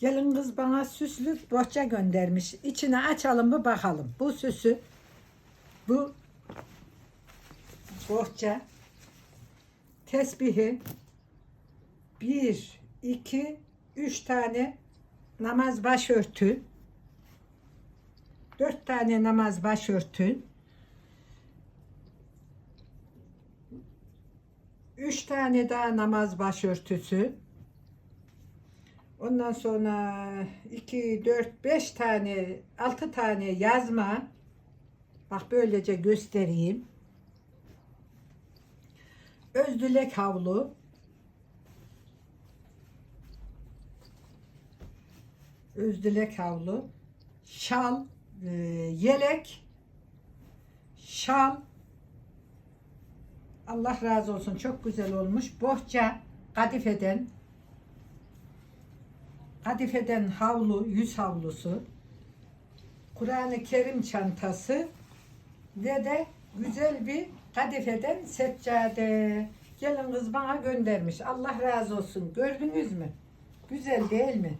Gelin kız bana süslü bohça göndermiş. İçine açalım mı bakalım. Bu süsü, bu bohça, tesbihi, bir, iki, üç tane namaz başörtü, dört tane namaz başörtü, üç tane daha namaz başörtüsü, Ondan sonra 2, 4, 5 tane, 6 tane yazma. Bak böylece göstereyim. Özdülek havlu. Özdülek havlu. Şal, e, yelek, şal. Allah razı olsun çok güzel olmuş. Bohça, kadifeden, Kadifeden havlu, yüz havlusu, Kur'an-ı Kerim çantası ve de güzel bir kadifeden seccade. Gelin kız bana göndermiş. Allah razı olsun. Gördünüz mü? Güzel değil mi?